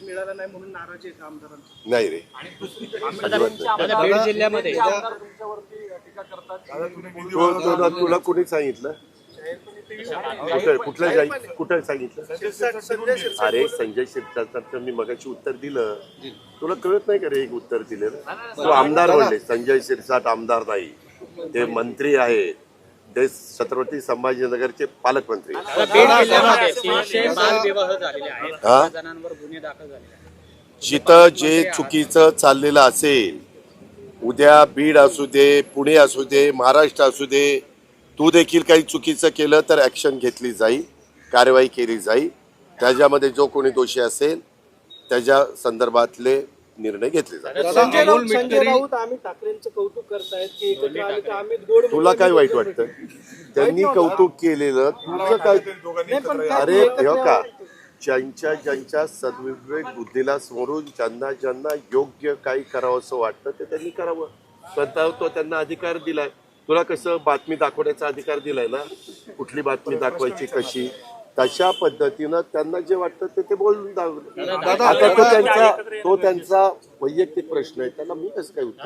ते मिळालं नाही म्हणून नाराजी आहे आमदारांची. नाही रे. बीड जिल्ह्यामध्ये. तु- तुला तुला कोणी सांगितलं? कुठं कुठलं जाई- कुठं सांगितलं? अरे संजय शिरसाट मी मगाशी उत्तर दिलं. तुला कळत नाही का रे एक उत्तर दिलेलं? तू आमदार म्हणले संजय शिरसाट आमदार नाही. ते मंत्री आहेत. ते छत्रपती संभाजीनगरचे पालकमंत्री. हा? पाच जणांवर गुन्हे दाखल झालेले आहेत. जिथं जे चुकीचं चाललेलं असेल उद्या बीड असू दे पुणे असू दे महाराष्ट्र असू दे तू देखील काही चुकीचं केलं तर ऍक्शन घेतली जाईल कारवाई केली जाईल. त्याच्यामध्ये जो कोणी दोषी असेल त्याच्या संदर्भातले निर्णय घेतले जातील संजय राऊत संजय राऊत आम्ही ठाकरेंचं कौतुक करतायत की एकत्र आले तर आम्ही गोड तुला काय वाईट वाटतं? त्यांनी कौतुक केलेलं तुझं काय अरे हे का ज्यांच्या ज्यांच्या सद्विवेक बुद्धीला समोरून ज्यांना ज्यांना योग्य काही करावं असं वाटतं ते त्यांनी करावं. स्वतः तो त्यांना अधिकार दिलाय. तुला कसं बातमी दाखवण्याचा अधिकार दिलाय ना? कुठली बातमी दाखवायची कशी? तशा पद्धतीनं त्यांना जे वाटतं ते ते बोलून दाखवलं. आता तो त्यांचा तो त्यांचा वैयक्तिक प्रश्न आहे. त्याला मी कसं काय उत्तर